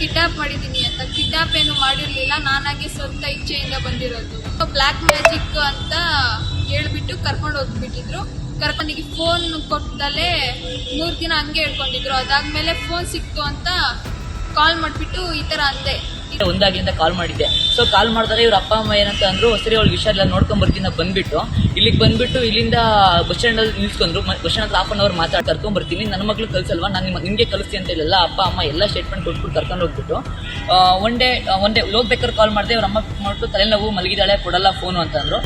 Kidnap ಮಾಡಿದ್ದೀನಿ ಅಂತ. Kidnap ಏನು ಮಾಡಿರಲಿಲ್ಲ. ನಾನಾಗೆ ಸ್ವಂತ ಇಚ್ಛೆಯಿಂದ ಬಂದಿರೋದು. ಬ್ಲ್ಯಾಕ್ ಮ್ಯಾಜಿಕ್ ಅಂತ ಹೇಳ್ಬಿಟ್ಟು ಕರ್ಕೊಂಡು ಹೋಗ್ಬಿಟ್ಟಿದ್ರು. ಕರ್ಕೊಂಡಿಗೆ ಫೋನ್ ಕೊಟ್ಟದಲ್ಲೇ ಮೂರು ದಿನ ಹಂಗೆ ಹೇಳ್ಕೊಂಡಿದ್ರು. ಅದಾದ್ಮೇಲೆ ಫೋನ್ ಸಿಕ್ತು ಅಂತ ಕಾಲ್ ಮಾಡಿಬಿಟ್ಟು ಈ ಥರ ಅಂದೆ. ಒಂದಾಗ್ಲಿಂದ ಕಾಲ್ ಮಾಡಿದ್ದೆ. ಸೊ ಕಾಲ್ ಮಾಡಿದಾಗ ಇವ್ರ ಅಪ್ಪ, ಅಮ್ಮ ಏನಂತ ಅಂದ್ರು, ಸರಿ, ಅವಳು ಹುಷಾರಿಲ್ಲ ನೋಡ್ಕೊಂಡ್ ಬರ್ತೀನಿ ಬಂದ್ಬಿಟ್ಟು. ಇಲ್ಲಿಗೆ ಬಂದ್ಬಿಟ್ಟು ಇಲ್ಲಿಂದ ಬಸ್ ಸ್ಟ್ಯಾಂಡ್ ಅಲ್ಲಿ ನಿಲ್ಸ್ಕೊಂಡ್ರು. Bus stand half an hour ಮಾತಾಡ್, ಕರ್ಕೊಂಡ್ ಬರ್ತೀನಿ. ನನ್ನ ಮಕ್ಳು ಕಲ್ಸಲ್ವಾ ನಾನು ನಿಮ್ಗೆ ಕಲಿಸ್ತೀನಿ ಅಂತ ಇಲ್ಲ ಅಪ್ಪ, ಅಮ್ಮ ಎಲ್ಲ ಸ್ಟೇಟ್ಮೆಂಟ್ ಕೊಟ್ಬಿಟ್ಟು ಕರ್ಕೊಂಡು ಹೋಗ್ಬಿಟ್ಟು ಒನ್ ಡೇ ಒನ್ ಡೇ ಹೋಗ್ಬೇಕಾದ್ರೆ ಕಾಲ್ ಮಾಡಿದೆ. ಅವ್ರ ಅಮ್ಮ ಮಾಡ್ಬಿಟ್ಟು ತಲೆನೋವು ಮಲಗಿದಾಳೆ ಕೊಡಲ್ಲ ಫೋನು ಅಂತ ಅಂದ್ರು.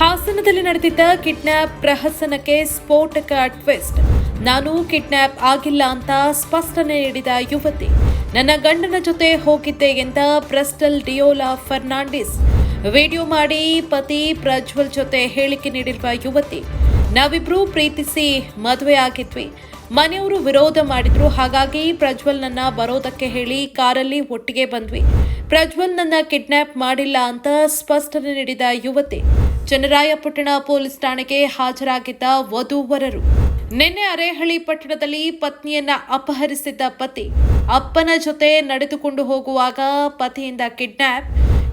ಹಾಸನದಲ್ಲಿ ನಡೆದಿದ್ದ ಕಿಡ್ನಾಪ್ ಪ್ರಹಸನಕ್ಕೆ ಸ್ಫೋಟಕ ಟ್ವಿಸ್ಟ್ ನಾನು ಕಿಡ್ನ್ಯಾಪ್ ಆಗಿಲ್ಲ ಅಂತ ಸ್ಪಷ್ಟನೆ ನೀಡಿದ ಯುವತಿ. ನನ್ನ ಗಂಡನ ಜೊತೆ ಹೋಗಿದ್ದೆ ಎಂದ ಬ್ರಸ್ಟಲ್ ಡಿಯೋಲಾ ಫರ್ನಾಂಡಿಸ್. ವಿಡಿಯೋ ಮಾಡಿ ಪತಿ ಪ್ರಜ್ವಲ್ ಜೊತೆ ಹೇಳಿಕೆ ನೀಡಿರುವ ಯುವತಿ, ನಾವಿಬ್ರು ಪ್ರೀತಿಸಿ ಮದುವೆ ಆಗಿದ್ವಿ. ಮನೆಯವರು ವಿರೋಧ ಮಾಡಿದ್ರು, ಹಾಗಾಗಿ ಪ್ರಜ್ವಲ್ ನನ್ನ ಬರೋದಕ್ಕೆ ಹೇಳಿ ಕಾರಲ್ಲಿ ಒಟ್ಟಿಗೆ ಬಂದ್ವಿ. ಪ್ರಜ್ವಲ್ ನನ್ನ ಕಿಡ್ನ್ಯಾಪ್ ಮಾಡಿಲ್ಲ ಅಂತ ಸ್ಪಷ್ಟನೆ ನೀಡಿದ ಯುವತಿ, ಚನ್ನರಾಯಪಟ್ಟಣ ಪೊಲೀಸ್ ಠಾಣೆಗೆ ಹಾಜರಾಗಿದ್ದ ವಧೂವರರು. ನಿನ್ನೆ ಅರೇಹಳ್ಳಿ ಪಟ್ಟಣದಲ್ಲಿ ಪತ್ನಿಯನ್ನ ಅಪಹರಿಸಿದ್ದ ಪತಿ. ಅಪ್ಪನ ಜೊತೆ ನಡೆದುಕೊಂಡು ಹೋಗುವಾಗ ಪತಿಯಿಂದ ಕಿಡ್ನ್ಯಾಪ್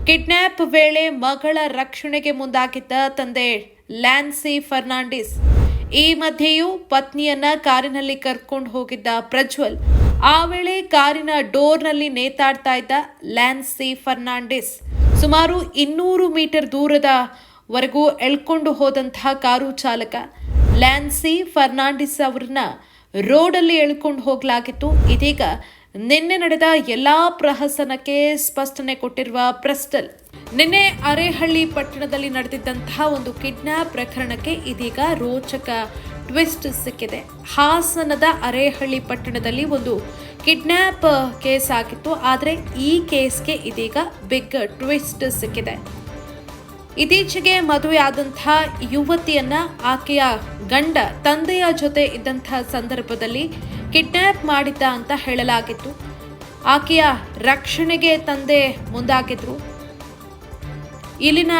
ಕಿಡ್ನ್ಯಾಪ್ ವೇಳೆ ಮಗಳ ರಕ್ಷಣೆಗೆ ಮುಂದಾಗಿದ್ದ ತಂದೆ ಲ್ಯಾನ್ಸಿ ಫರ್ನಾಂಡಿಸ್. ಈ ಮಧ್ಯೆಯೂ ಪತ್ನಿಯನ್ನ ಕಾರಿನಲ್ಲಿ ಕರ್ಕೊಂಡು ಹೋಗಿದ್ದ ಪ್ರಜ್ವಲ್. ಆ ವೇಳೆ ಕಾರಿನ ಡೋರ್ನಲ್ಲಿ ನೇತಾಡ್ತಾ ಇದ್ದ ಲ್ಯಾನ್ಸಿ ಫರ್ನಾಂಡಿಸ್. ಸುಮಾರು ಇನ್ನೂರು ಮೀಟರ್ ದೂರದವರೆಗೂ ಎಳ್ಕೊಂಡು ಹೋದಂತಹ ಕಾರು ಚಾಲಕ. ಲ್ಯಾನ್ಸಿ ಫರ್ನಾಂಡಿಸ್ ಅವ್ರನ್ನ ರೋಡಲ್ಲಿ ಎಳ್ಕೊಂಡು ಹೋಗಲಾಗಿತ್ತು. ಇದೀಗ ನಿನ್ನೆ ನಡೆದ ಎಲ್ಲಾ ಪ್ರಹಸನಕ್ಕೆ ಸ್ಪಷ್ಟನೆ ಕೊಟ್ಟಿರುವ ಪ್ರೆಸ್ಟಲ್ ನಿನ್ನೆ ಅರೇಹಳ್ಳಿ ಪಟ್ಟಣದಲ್ಲಿ ನಡೆದಿದ್ದಂತಹ ಒಂದು ಕಿಡ್ನಾಪ್ ಪ್ರಕರಣಕ್ಕೆ ಇದೀಗ ರೋಚಕ ಟ್ವಿಸ್ಟ್ ಸಿಕ್ಕಿದೆ. ಹಾಸನದ ಅರೇಹಳ್ಳಿ ಪಟ್ಟಣದಲ್ಲಿ ಒಂದು ಕಿಡ್ನ್ಯಾಪ್ ಕೇಸ್ ಆಗಿತ್ತು. ಆದರೆ ಈ ಕೇಸ್ಗೆ ಇದೀಗ ಬಿಗ್ ಟ್ವಿಸ್ಟ್ ಸಿಕ್ಕಿದೆ. ಇತ್ತೀಚೆಗೆ ಮದುವೆಯಾದಂಥ ಯುವತಿಯನ್ನ ಆಕೆಯ ಗಂಡ ತಂದೆಯ ಜೊತೆ ಇದ್ದಂಥ ಸಂದರ್ಭದಲ್ಲಿ ಕಿಡ್ನ್ಯಾಪ್ ಮಾಡಿದ್ದ ಅಂತ ಹೇಳಲಾಗಿತ್ತು. ಆಕೆಯ ರಕ್ಷಣೆಗೆ ತಂದೆ ಮುಂದಾಗಿದ್ರು. ಇಲ್ಲಿನ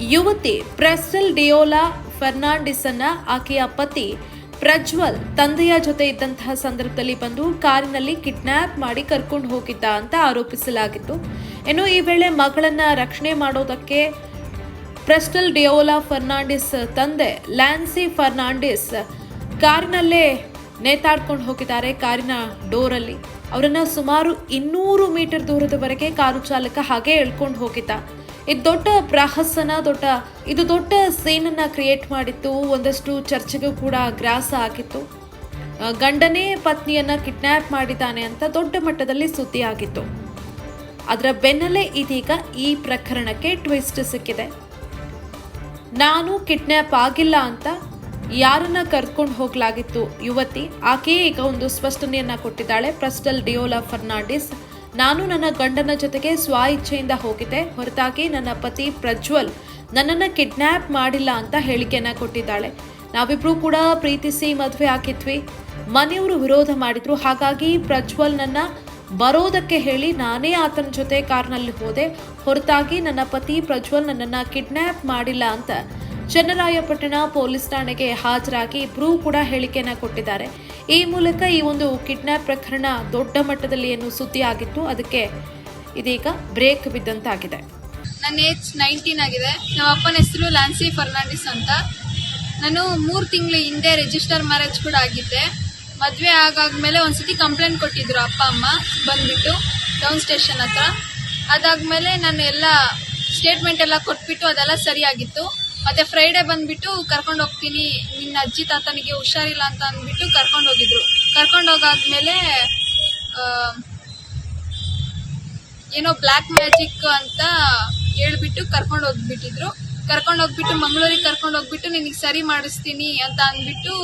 ಯುವತಿ ಪ್ರೆಸ್ಟಲ್ ಡಿಯೋಲಾ ಫರ್ನಾಂಡಿಸ್ ಅನ್ನ ಆಕೆಯ ಪತಿ ಪ್ರಜ್ವಲ್ ತಂದೆಯ ಜೊತೆ ಇದ್ದಂತಹ ಸಂದರ್ಭದಲ್ಲಿ ಬಂದು ಕಾರಿನಲ್ಲಿ ಕಿಡ್ನ್ಯಾಪ್ ಮಾಡಿ ಕರ್ಕೊಂಡು ಹೋಗಿದ್ದ ಅಂತ ಆರೋಪಿಸಲಾಗಿತ್ತು. ಇನ್ನು ಈ ವೇಳೆ ಮಗಳನ್ನ ರಕ್ಷಣೆ ಮಾಡೋದಕ್ಕೆ ಪ್ರೆಸ್ಟಲ್ ಡಿಯೋಲಾ ಫರ್ನಾಂಡಿಸ್ ತಂದೆ ಲ್ಯಾನ್ಸಿ ಫರ್ನಾಂಡಿಸ್ ಕಾರಿನಲ್ಲೇ ನೇತಾಡ್ಕೊಂಡು ಹೋಗಿದ್ದಾರೆ ಕಾರಿನ ಡೋರಲ್ಲಿ. ಅವರನ್ನು ಸುಮಾರು ಇನ್ನೂರು ಮೀಟರ್ ದೂರದವರೆಗೆ ಕಾರು ಚಾಲಕ ಹಾಗೆ ಎಳ್ಕೊಂಡು ಹೋಗಿದ್ದ. ಇದು ದೊಡ್ಡ ಪ್ರಹಸನ, ದೊಡ್ಡ, ಇದು ದೊಡ್ಡ ಸೀನನ್ನು ಕ್ರಿಯೇಟ್ ಮಾಡಿತ್ತು. ಒಂದಷ್ಟು ಚರ್ಚೆಗೂ ಕೂಡ ಗ್ರಾಸ ಆಗಿತ್ತು. ಗಂಡನೇ ಪತ್ನಿಯನ್ನ ಕಿಡ್ನ್ಯಾಪ್ ಮಾಡಿದ್ದಾನೆ ಅಂತ ದೊಡ್ಡ ಮಟ್ಟದಲ್ಲಿ ಸುದ್ದಿ ಆಗಿತ್ತು ಅದರ ಬೆನ್ನಲ್ಲೇ ಇದೀಗ ಈ ಪ್ರಕರಣಕ್ಕೆ ಟ್ವಿಸ್ಟ್ ಸಿಕ್ಕಿದೆ. ನಾನು ಕಿಡ್ನ್ಯಾಪ್ ಆಗಿಲ್ಲ ಅಂತ ಯಾರನ್ನ ಕರ್ಕೊಂಡು ಹೋಗಲಾಗಿತ್ತು? ಯುವತಿ ಆಕೆಯೇ ಈಗ ಒಂದು ಸ್ಪಷ್ಟನೆಯನ್ನು ಕೊಟ್ಟಿದ್ದಾಳೆ. ಪ್ರಸ್ಟಲ್ ಡಿಯೋಲಾ ಫರ್ನಾಂಡಿಸ್, ನಾನು ನನ್ನ ಗಂಡನ ಜೊತೆಗೆ ಸ್ವ ಇಚ್ಛೆಯಿಂದ ಹೋಗಿದ್ದೆ. ಹೊರತಾಗಿ ನನ್ನ ಪತಿ ಪ್ರಜ್ವಲ್ ನನ್ನನ್ನು ಕಿಡ್ನ್ಯಾಪ್ ಮಾಡಿಲ್ಲ ಅಂತ ಹೇಳಿಕೆಯನ್ನು ಕೊಟ್ಟಿದ್ದಾಳೆ. ನಾವಿಬ್ಬರೂ ಕೂಡ ಪ್ರೀತಿಸಿ ಮದುವೆ ಹಾಕಿದ್ವಿ ಮನೆಯವರು ವಿರೋಧ ಮಾಡಿದ್ರು. ಹಾಗಾಗಿ ಪ್ರಜ್ವಲ್ ನನ್ನ ಬರೋದಕ್ಕೆ ಹೇಳಿ ನಾನೇ ಆತನ ಜೊತೆ ಕಾರ್ನಲ್ಲಿ ಹೋದೆ. ಹೊರತಾಗಿ ನನ್ನ ಪತಿ ಪ್ರಜ್ವಲ್ ನನ್ನನ್ನು ಕಿಡ್ನ್ಯಾಪ್ ಮಾಡಿಲ್ಲ ಅಂತ ಚನ್ನರಾಯಪಟ್ಟಣ ಪೊಲೀಸ್ ಠಾಣೆಗೆ ಹಾಜರಾಗಿ ಇಬ್ಬರೂ ಕೂಡ ಹೇಳಿಕೆಯನ್ನು ಕೊಟ್ಟಿದ್ದಾರೆ. ಈ ಮೂಲಕ ಈ ಒಂದು ಕಿಡ್ನ್ಯಾಪ್ ಪ್ರಕರಣ ದೊಡ್ಡ ಮಟ್ಟದಲ್ಲಿ ಏನು ಸುದ್ದಿ ಆಗಿತ್ತು. ಅದಕ್ಕೆ ಇದೀಗ ಬ್ರೇಕ್ ಬಿದ್ದಂತಾಗಿದೆ. ನನ್ನ ಏಜ್ ನೈನ್ಟೀನ್ ಆಗಿದೆ. ನಮ್ಮ ಅಪ್ಪನ ಹೆಸರು ಲ್ಯಾನ್ಸಿ ಫರ್ನಾಂಡಿಸ್ ಅಂತ. ನಾನು ಮೂರು ತಿಂಗಳು ಹಿಂದೆ ರಿಜಿಸ್ಟರ್ ಮ್ಯಾರೇಜ್ ಕೂಡ ಆಗಿದ್ದೆ. ಮದುವೆ ಆಗಾದ್ಮೇಲೆ ಒಂದ್ಸತಿ ಕಂಪ್ಲೇಂಟ್ ಕೊಟ್ಟಿದ್ರು ಅಪ್ಪ, ಅಮ್ಮ ಬಂದ್ಬಿಟ್ಟು ಟೌನ್ ಸ್ಟೇಷನ್ ಹತ್ರ. ಅದಾದ್ಮೇಲೆ ನಾನು ಎಲ್ಲ ಸ್ಟೇಟ್ಮೆಂಟ್ ಎಲ್ಲ ಕೊಟ್ಬಿಟ್ಟು ಅದೆಲ್ಲ ಸರಿಯಾಗಿತ್ತು. ಮತ್ತೆ ಫ್ರೈಡೇ ಬಂದ್ಬಿಟ್ಟು ಕರ್ಕೊಂಡು ಹೋಗ್ತೀನಿ, ನಿನ್ನ ಅಜ್ಜಿ ತಾತನಿಗೆ ಹುಷಾರಿಲ್ಲ ಅಂತ ಅಂದ್ಬಿಟ್ಟು ಕರ್ಕೊಂಡು ಹೋಗಿದ್ರು. ಕರ್ಕೊಂಡು ಹೋಗಾದ್ಮೇಲೆ ಏನೋ ಬ್ಲ್ಯಾಕ್ ಮ್ಯಾಜಿಕ್ ಅಂತ ಹೇಳ್ಬಿಟ್ಟು ಕರ್ಕೊಂಡು ಹೋಗ್ಬಿಟ್ಟಿದ್ರು. ಕರ್ಕೊಂಡು ಹೋಗ್ಬಿಟ್ಟು ಮಂಗಳೂರಿಗೆ ಕರ್ಕೊಂಡು ಹೋಗ್ಬಿಟ್ಟು ನಿನಗೆ ಸರಿ ಮಾಡಿಸ್ತೀನಿ ಅಂತ ಅಂದ್ಬಿಟ್ಟು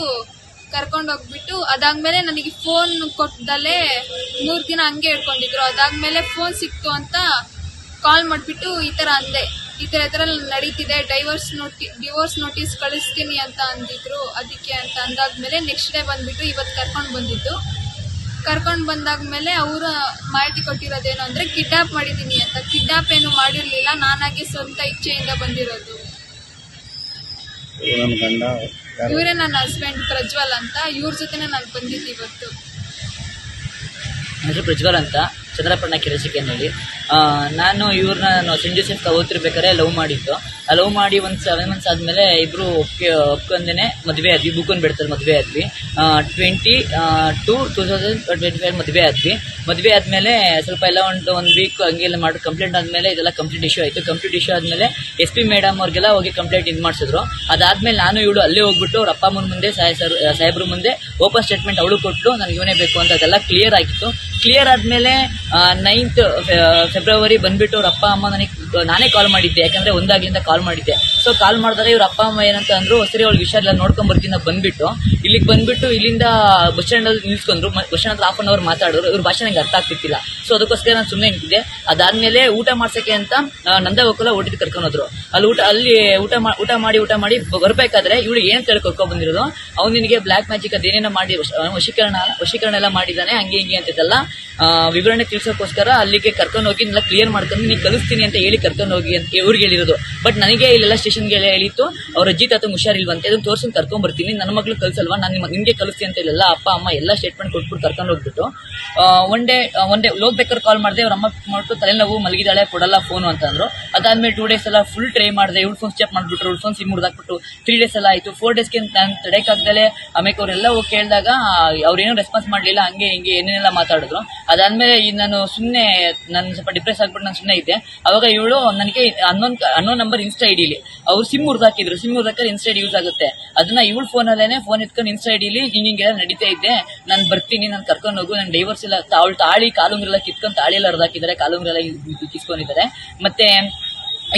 ಕರ್ಕೊಂಡು ಹೋಗ್ಬಿಟ್ಟು ಅದಾದ್ಮೇಲೆ ನನಗೆ ಫೋನ್ ಕೊಟ್ಟದಲ್ಲೇ ಮೂರು ದಿನ ಹಂಗೆ ಹೇಳ್ಕೊಂಡಿದ್ರು. ಅದಾದ್ಮೇಲೆ ಫೋನ್ ಸಿಕ್ತು ಅಂತ ಕಾಲ್ ಮಾಡಿಬಿಟ್ಟು ಈ ಥರ ಅಂದೆ. ಈ ಥರ ಈ ಥರ ನಡೀತಿದೆ ಡೈವರ್ಸ್ ನೋಟಿ ಡಿವೋರ್ಸ್ ನೋಟಿಸ್ ಕಳಿಸ್ತೀನಿ ಅಂತ ಅಂದಿದ್ರು. ಅದಕ್ಕೆ ಅಂತ ಅಂದಾದ್ಮೇಲೆ ನೆಕ್ಸ್ಟ್ ಡೇ ಬಂದ್ಬಿಟ್ಟು ಇವತ್ತು ಕರ್ಕೊಂಡು ಬಂದಿದ್ದು. ಕರ್ಕೊಂಡು ಬಂದಾದ್ಮೇಲೆ ಅವರು ಮಾಹಿತಿ ಕೊಟ್ಟಿರೋದೇನು ಅಂದರೆ ಕಿಡ್ನಾಪ್ ಮಾಡಿದ್ದೀನಿ ಅಂತ. ಕಿಡ್ನಾಪ್ ಏನು ಮಾಡಿರಲಿಲ್ಲ, ನಾನಾಗಿ ಸ್ವಂತ ಇಚ್ಛೆಯಿಂದ ಬಂದಿರೋದು. ಇವರೇ ನನ್ನ ಹಸ್ಬೆಂಡ್ ಪ್ರಜ್ವಲ್ ಅಂತ. ಇವ್ರ ಜೊತೆನೆ ನಾನು ಬಂದಿದ್ದು ಇವತ್ತು. ಪ್ರಜ್ವಲ್ ಅಂತ. ಚಂದ್ರಪಟ್ಟಣ ಕೆಲಸಕ್ಕೆ ಆ, ನಾನು ಇವ್ರನ್ನ ನಾನು ಸೆಂಟ್ ಜೋಸೆಫ್ ಓದ್ತಿರ್ಬೇಕಾದ್ರೆ ಲವ್ ಮಾಡಿದ್ದು. ಆ ಲವ್ ಮಾಡಿ ಒಂದು ಸೆವೆನ್ ಮಂತ್ಸ್ ಆದಮೇಲೆ ಇಬ್ಬರು ಒಪ್ಕೆ ಒಪ್ಕೊಂಡೇ ಮದುವೆ ಆದ್ವಿ, ಬುಕ್ಕನ್ ಬಿಡ್ತಾರೆ ಮದುವೆ ಆದ್ವಿ. Twenty two two thousand twenty five ಮದುವೆ ಆದ್ವಿ. ಮದುವೆ ಆದಮೇಲೆ ಸ್ವಲ್ಪ ಎಲ್ಲ ಒಂದು ಒಂದು ವೀಕ್ ಹಂಗೆಲ್ಲ ಮಾಡಿ ಕಂಪ್ಲೇಂಟ್ ಆದಮೇಲೆ ಇದೆಲ್ಲ ಕಂಪ್ಲೀಟ್ ಇಶ್ಯೂ ಆಯಿತು. ಕಂಪ್ಲೀಟ್ ಇಶ್ಯೂ ಆದಮೇಲೆ ಎಸ್ ಪಿ ಮೇಡಮ್ ಅವ್ರಿಗೆಲ್ಲ ಹೋಗಿ ಕಂಪ್ಲೇಂಟ್ ಇದು ಮಾಡಿಸಿದ್ರು. ಅದಾದಮೇಲೆ ನಾನು ಇವಳು ಅಲ್ಲೇ ಹೋಗ್ಬಿಟ್ಟು ಅವ್ರ ಅಪ್ಪ ಅಮ್ಮನ ಮುಂದೆ ಸರ್, ಸಾಹೇಬ್ರ ಮುಂದೆ ಓಪನ್ ಸ್ಟೇಟ್ಮೆಂಟ್ ಅವಳು ಕೊಟ್ಟು ನನಗೆ ಇವನೇ ಬೇಕು ಅಂತ ಅದೆಲ್ಲ ಕ್ಲಿಯರ್ ಆಗಿತ್ತು. ಕ್ಲಿಯರ್ ಆದಮೇಲೆ ನೈನ್ತ್ ಫೆಬ್ರವರಿ ಬಂದ್ಬಿಟ್ಟು ಅವ್ರ ಅಪ್ಪ ಅಮ್ಮ ನನಗೆ ನಾನೇ ಕಾಲ್ ಮಾಡಿದ್ದೆ, ಯಾಕಂದ್ರೆ ಒಂದಾಗ್ಲಿಂದ ಕಾಲ್ ಮಾಡಿದ್ದೆ. ಸೊ ಕಾಲ್ ಮಾಡಿದ್ರೆ ಇವ್ರ ಅಪ್ಪ, ಅಮ್ಮ ಏನಂತ ಅಂದ್ರು, ಸರಿ ಅವ್ಳಿಗೆ ಹುಷಾರಿಲ್ಲ ನೋಡ್ಕೊಂಡ್ ಬರ್ತೀನಿ ಅಂತ ಬಂದ್ಬಿಟ್ಟು, ಇಲ್ಲಿಗೆ ಬಂದ್ಬಿಟ್ಟು ಇಲ್ಲಿಂದ ಬಸ್ ಸ್ಟ್ಯಾಂಡಲ್ಲಿ ನಿಲ್ಸ್ಕೊಂಡ್ರು. Bus stand half an hour ಮಾತಾಡಿದ್ರು ಇವ್ರ ಭಾಷೆ ನಂಗೆ ಅರ್ಥ ಆಗ್ತಿತ್ತಿಲ್ಲ ಸೊ ಅದಕ್ಕೋಸ್ಕರ ನಾನು ಸುಮ್ಮನೆ ನಿಂತಿದ್ದೆ ಅದಾದ್ಮೇಲೆ ಊಟ ಮಾಡ್ಸಕ್ಕೆ ಅಂತ ನಂದ ಗೋಕುಲ ಓಟಿಗೆ ಕರ್ಕೊಂಡು ಹೋದ್ರು. ಅಲ್ಲಿ ಊಟ ಅಲ್ಲಿ ಊಟ ಊಟ ಮಾಡಿ ಊಟ ಮಾಡಿ ಬರಬೇಕಾದ್ರೆ ಇವಳು ಏನ್ ಕೇಳಿ ಕರ್ಕೊಂಡ್ ಬಂದಿರೋದು ಅವ್ನು ನಿನಗೆ ಬ್ಲಾಕ್ ಮ್ಯಾಜಿಕ್ ಅದೇನೇನೋ ಮಾಡಿ ವಶೀಕರಣ ವಶೀಕರಣ ಎಲ್ಲ ಮಾಡಿದ್ದಾನೆ ಹಂಗೆ ಹಿಂಗೆ ಅಂತಿದ್ದಲ್ಲ. ವಿವರಣೆ ತಿಳಿಸೋಕ್ಕೋಸ್ಕರ ಅಲ್ಲಿಗೆ ಕರ್ಕೊಂಡು ಹೋಗಿ ಕ್ಲಿಯರ್ ಮಾಡ್ಕೊಂಡು ನೀನು ಕಲಿಸ್ತೀನಿ ಅಂತ ಹೇಳಿ ಕರ್ಕೊಂಡು ಹೋಗಿ ಅಂತ ಇವ್ರಿಗೆ ಹೇಳಿರೋದು. ಬಟ್ ನನಗೆ ಇಲ್ಲೆಲ್ಲ ಸ್ಟೇಷನ್ಗೆ ಹೇಳಿತ್ತು. ಅವ್ರ ಅಜ್ಜಿ ತಾತ ಹುಷಾರಿಲ್ವಂತೆ ಅದನ್ನು ತೋರ್ಸ್ಕೊಂಡು ಕರ್ಕೊಂಡ್ ಬರ್ತೀನಿ. ನನ್ನ ಮಗಳು ಕಲ್ಸಲ್ವಾ ನಾನು ನಿಮಗೆ ಕಲಿಸ್ತೀನಿ ಅಂತ ಇಲ್ಲೆಲ್ಲ ಅಪ್ಪ, ಅಮ್ಮ ಎಲ್ಲ ಸ್ಟೇಟ್ಮೆಂಟ್ ಕೊಟ್ಬಿಟ್ಟು ಕರ್ಕೊಂಡು ಹೋಗ್ಬಿಟ್ಟು. ಒನ್ ಡೇ ಒನ್ ಡೇ ಹೋಗ್ಬೇಕಾದ್ರೆ ಕಾಲ್ ಮಾಡಿದೆ. ಅವ್ರ ಅಮ್ಮ ಮಾಡ್ಬಿಟ್ಟು ತಲೆನೋವು ಮಲಗಿದಾಳೆ ಕೊಡಲ್ಲ ಫೋನು ಅಂತಂದ್ರು ಅದಾದ್ಮೇಲೆ ಟೂ ಡೇಸ್ ಎಲ್ಲ ಫುಲ್ ಟ್ರೈ ಮಾಡಿದೆ. ಇವ್ಳು ಫೋನ್ ಚೆಕ್ ಮಾಡ್ಬಿಟ್ರು, ಇವ್ಳು ಫೋನ್ ಸಿಮ್ ಮುರಿದಾಕ್ಬಿಟ್ಟು ತ್ರೀ ಡೇಸ್ ಎಲ್ಲ ಆಯಿತು. ಫೋರ್ ಡೇಸ್ಗೆ ನಾನು ತಡೆಕಾಗ್ದಲೆ ಆಮೇಲೆ ಅವರೆಲ್ಲ ಹೋಗಿ ಕೇಳಿದಾಗ ಅವ್ರೇನು ರೆಸ್ಪಾನ್ಸ್ ಮಾಡಲಿಲ್ಲ. ಹಂಗೆ, ಹಿಂಗೆ, ಏನೇನೆಲ್ಲ ಮಾತಾಡಿದ್ರು. ಅದಾದ್ಮೇಲೆ ನಾನು ಸುಮ್ಮನೆ ನಾನು ಸ್ವಲ್ಪ ಡಿಪ್ರೆಸ್ ಆಗ್ಬಿಟ್ಟು ನಾನು ಸುಮ್ಮನೆ ಇದ್ದೆ. ಅವಾಗ ಇವಳು ನನಗೆ ಹನ್ನೊಂದು ಅನ್ನೋ ನಂಬರ್ ಇನ್ಸ್ಟಾ ಐಡಿಲಿ ಅವ್ರು ಸಿಮ್ ಮುರಿದಾಕಿದ್ರು ಸಿಮ್ ಮುರಿದಾಕಿದ್ರೆ ಇನ್ಸ್ಟಾ ಐಡಿ ಯೂಸ್ ಆಗುತ್ತೆ. ಅದನ್ನ ಇವಳು ಫೋನಲ್ಲೇನೆ ಫೋನ್ ಎತ್ಕೊಂಡು ಇನ್ಸ್ಟಾ ಐಡಿಲಿ ಹಿಂಗೆ ಹಿಂಗೆಲ್ಲ ನಡೀತಾ ಇದ್ದೆ ನಾನು ಬರ್ತೀನಿ, ನಾನು ಕರ್ಕೊಂಡು ಹೋಗು ನನ್ನ ಡೈವರ್ಸ್ ಎಲ್ಲ ಅವಳು ತಾಳಿ ಕಾಲುಂಗ್ರೆಲ್ಲ ಕಿತ್ಕೊಂಡು ತಾಳಿ ಎಲ್ಲ ಹರಿದಾಕಿದ್ದಾರೆ ಕಾಲುಂಗ್ರೆಲ್ಲ ಕಿತ್ಕೊಂಡಿದ್ದಾರೆ ಮತ್ತೆ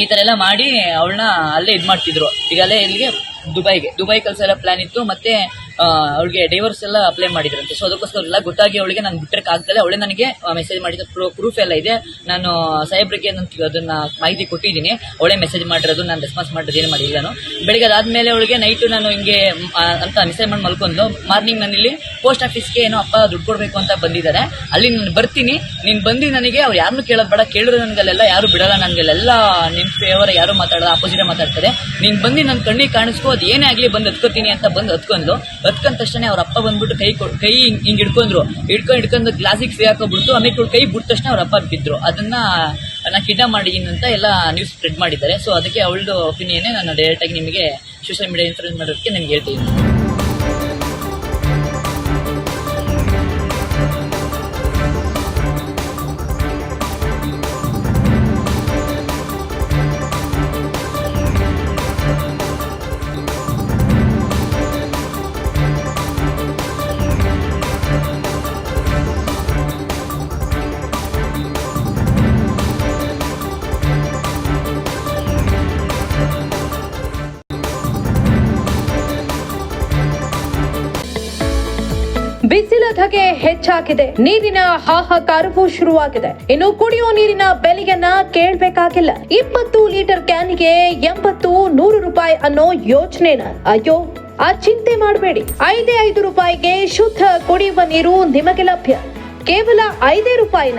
ಈ ಥರ ಎಲ್ಲ ಮಾಡಿ ಅವಳನ್ನ ಅಲ್ಲೇ ಇದು ಮಾಡ್ತಿದ್ರು. ಅಲ್ಲೇ ಇಲ್ಲಿಗೆ ದುಬೈಗೆ ದುಬೈ ಕಳ್ಸೆಲ್ಲ ಪ್ಲಾನ್ ಇತ್ತು. ಮತ್ತೆ ಅವಳಿಗೆ ಡೈವರ್ಸ್ ಎಲ್ಲ ಅಪ್ಲೈ ಮಾಡಿದ್ರಂತೆ. ಸೊ ಅದಕ್ಕೋಸ್ಕರ ಎಲ್ಲ ಗೊತ್ತಾಗಿ ಅವಳಿಗೆ ನಾನು ಬಿಟ್ಟರೆ ಆಗ್ತದೆ ಅವಳೇ ನನಗೆ ಮೆಸೇಜ್ ಮಾಡಿದ ಪ್ರೂಫ್ ಎಲ್ಲ ಇದೆ. ನಾನು ಸಾಹೇಬ್ರಿಗೆ ನಾನು ಅದನ್ನ ಮಾಹಿತಿ ಕೊಟ್ಟಿದ್ದೀನಿ. ಅವಳೇ ಮೆಸೇಜ್ ಮಾಡಿರೋದು, ನಾನು ರೆಸ್ಪಾನ್ಸ್ ಮಾಡಿರೋದು ಏನು ಮಾಡಿಲ್ಲ ನಾನು. ಬೆಳಿಗ್ಗೆ ಅದಾದ್ಮೇಲೆ ಅವಳಿಗೆ ನೈಟು ನಾನು ಹಿಂಗೆ ಅಂತ ಮೆಸೇಜ್ ಮಾಡಿ ಮಲ್ಕೊಂಡು ಮಾರ್ನಿಂಗ್ ನಾನು ಇಲ್ಲಿ ಪೋಸ್ಟ್ ಆಫೀಸ್ಗೆ ಏನೋ ಅಪ್ಪ ದುಡ್ಡು ಕೊಡಬೇಕು ಅಂತ ಬಂದಿದ್ದಾರೆ. ಅಲ್ಲಿ ನಾನು ಬರ್ತೀನಿ. ನೀನು ಬಂದು ನನಗೆ ಅವ್ರು ಯಾರನ್ನು ಕೇಳೋದು ಬೇಡ. ಕೇಳಿದ್ರೆ ನನಗಲ್ಲೆಲ್ಲ ಯಾರು ಬಿಡಲ್ಲ. ನನಗೆಲ್ಲ ನಿಮ್ಮ ಫೇವರ್ ಯಾರು ಮಾತಾಡೋದು ಆಪೋಸಿಟೇ ಮಾತಾಡ್ತಾರೆ. ನೀನು ಬಂದು ನನ್ನ ಕಣ್ಣಿಗೆ ಕಾಣಿಸ್ಕೋ, ಅದು ಏನೇ ಆಗಲಿ ಬಂದು ಹತ್ಕೋತೀನಿ ಅಂತ ಬಂದು ಹತ್ಕೊಂಡು ಹತ್ಕೊಂಡ ತಕ್ಷಣ ಅವ್ರ ಅಪ್ಪ ಬಂದ್ಬಿಟ್ಟು ಕೈ ಕೊ- ಹಿಂಗೆ ಹಿಡ್ಕೊಂಡ್ರು. ಹಿಡ್ಕೊಂಡು ಹಿಡ್ಕೊಂಡು ಗ್ಲಾಸಿಗೆ ಹಾಕೋಬಿಡ್ತು. ಆಮೇಲೆ ಕೈ ಬಿಟ್ಟ ತಕ್ಷಣ ಅವ್ರ ಅಪ್ಪ ಬಿದ್ರು ಅದನ್ನ ನಾನು ಕಿಡ್ನಾಪ್ ಮಾಡಿದ್ದೀನಿ ಅಂತ ಎಲ್ಲ ನ್ಯೂಸ್ ಸ್ಪ್ರೆಡ್ ಮಾಡಿದ್ದಾರೆ. ಸೊ ಅದಕ್ಕೆ ಅವಳದು ಒಪಿನಿಯನ್ ನಾನು ಡೈರೆಕ್ಟಾಗಿ ನಿಮಗೆ ಸೋಷಿಯಲ್ ಮೀಡಿಯಾ ಇನ್ಫ್ಲೂಯೆನ್ಸ್ ಮಾಡೋದಕ್ಕೆ ನನಗೆ ಹೇಳ್ತೀನಿ ಬಿಸಿಲ ಧಗೆ ಹೆಚ್ಚಾಗಿದೆ. ನೀರಿನ ಹಾಹಾಕಾರವೂ ಶುರುವಾಗಿದೆ. ಇನ್ನು ಕುಡಿಯುವ ನೀರಿನ ಬೆಲೆಯನ್ನ ಕೇಳಬೇಕಾಗಿಲ್ಲ. ಇಪ್ಪತ್ತು ಲೀಟರ್ ಕ್ಯಾನ್ಗೆ ಎಂಬತ್ತು ನೂರು ರೂಪಾಯಿ ಅನ್ನೋ ಯೋಚನೆನ ಅಯ್ಯೋ, ಆ ಚಿಂತೆ ಮಾಡಬೇಡಿ. ಐದೇ ಐದು ರೂಪಾಯಿಗೆ ಶುದ್ಧ ಕುಡಿಯುವ ನೀರು ನಿಮಗೆ ಲಭ್ಯ. ಕೇವಲ ಐದೇ ರೂಪಾಯಿನ